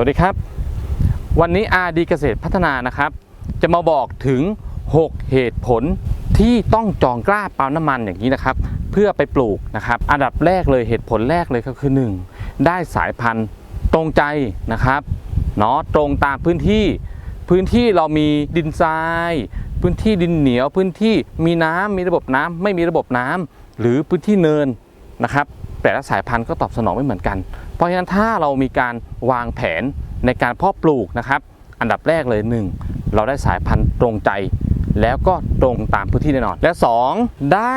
วัสดีครับ วันนี้ RD เกษตรพัฒนานะครับ จะมาบอกถึง 6 เหตุผลที่ต้องจองกล้าปาล์มน้ำมันอย่างนี้นะครับ เพื่อไปปลูกนะครับ อันดับแรกเลยเหตุผลแรกเลยก็คือ 1. ได้สายพันธุ์ตรงใจนะครับเนาะตรงตามพื้นที่ พื้นที่เรามีดินทราย พื้นที่ดินเหนียว พื้นที่มีน้ำมีระบบน้ำไม่มีระบบน้ำหรือพื้นที่เนินนะครับ แต่ละสายพันธุ์ก็ตอบสนองไม่เหมือนกัน เพราะฉะนั้นถ้าเรามีการวางแผนในการเพาะปลูกนะครับ อันดับแรกเลย 1 เราได้สายพันธุ์ตรงใจ แล้วก็ตรงตามพื้นที่แน่นอน และ 2 ได้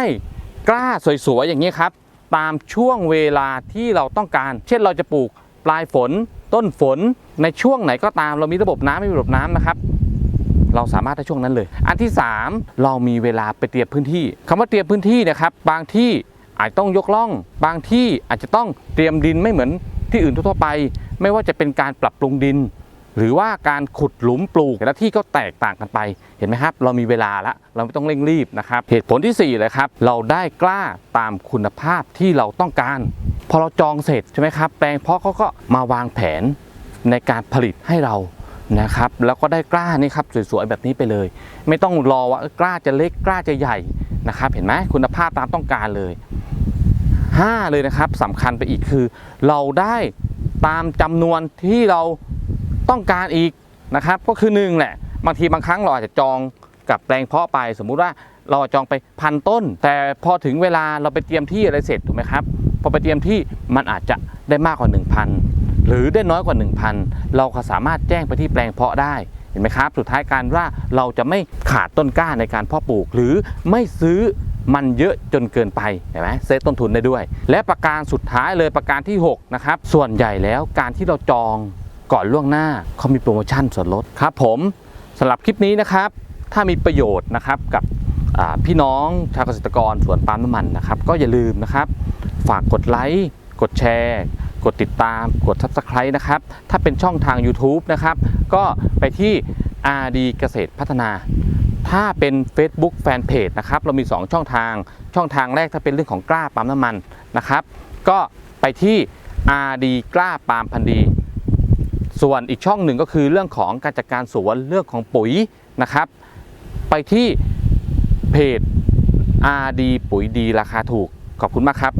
กล้าสวยๆอย่างนี้ครับ ตามช่วงเวลาที่เราต้องการ เช่นเราจะปลูกปลายฝน ต้นฝนในช่วงไหนก็ตามเรามีระบบน้ำไม่มีระบบน้ำนะครับเราสามารถได้ช่วงนั้นเลย อันที่ 3 เรามีเวลาไปเตรียมพื้นที่คำว่าเตรียมพื้นที่นะครับ บางที่ อาจต้องยกล่อง บางที่อาจจะต้องเตรียมดินไม่เหมือนที่อื่นทั่วไป ไม่ว่าจะเป็นการปรับปรุงดิน หรือว่าการขุดหลุมปลูกแต่ละที่ก็แตกต่างกันไปเห็นไหมครับ เรามีเวลาละเราไม่ต้องเร่งรีบนะครับเหตุผลที่4เลยครับเราได้กล้าตามคุณภาพที่เราต้องการ พอเราจองเสร็จใช่ไหมครับแปลงเพาะเขาก็มาวางแผนในการผลิตให้เรานะครับแล้วก็ได้กล้านี่ครับสวยๆแบบนี้ไปเลย ไม่ต้องรอว่ากล้าจะเล็กกล้าจะใหญ่นะครับ เห็นไหมคุณภาพตามต้องการเลย 5 เลยนะครับสำคัญไปอีกคือ เราได้ตามจำนวนที่เราต้องการอีกนะครับ ก็คือหนึ่งแหละบางทีบางครั้งเราอาจจะจองกับแปลงเพาะไป สมมุติว่าเราจองไปพันต้น แต่พอถึงเวลาเราไปเตรียมที่อะไรเสร็จถูกไหมครับพอไปเตรียมที่มันอาจจะได้มากกว่า 1,000 หรือได้น้อยกว่า 1,000 เราก็สามารถแจ้งไปที่แปลงเพาะได้เห็นไหมครับ สุดท้ายการว่าเราจะไม่ขาดต้นกล้าในการเพาะปลูก หรือไม่ซื้อ มันเยอะจนเกินไปเห็นไหมเซฟต้นทุนได้ด้วย และประการสุดท้ายเลยประการที่6นะครับส่วนใหญ่แล้วการที่เราจองก่อนล่วงหน้าเขามีโปรโมชั่นส่วนลดครับผมสำหรับคลิปนี้นะครับ ถ้ามีประโยชน์นะครับกับพี่น้องชาวเกษตรกรสวนปาล์มน้ำมันนะครับ ก็อย่าลืมนะครับ ฝากกดไลค์กดแชร์ กดติดตาม กด Subscribe นะครับ ถ้าเป็นช่องทาง YouTube นะครับ ก็ไปที่ RD เกษตรพัฒนา ถ้าเป็น Facebook Fanpage นะครับเรามี 2 ช่องทาง ช่องทางแรกถ้าเป็นเรื่องของกล้าปาล์มน้ำมันนะครับ ก็ไปที่ RD กล้าปาล์มพันธุ์ดี ส่วนอีกช่องหนึ่งก็คือเรื่องของการจัดการสวนเรื่องของปุ๋ยนะครับ ไปที่เพจ RD ปุ๋ยดีราคาถูกขอบคุณมากครับ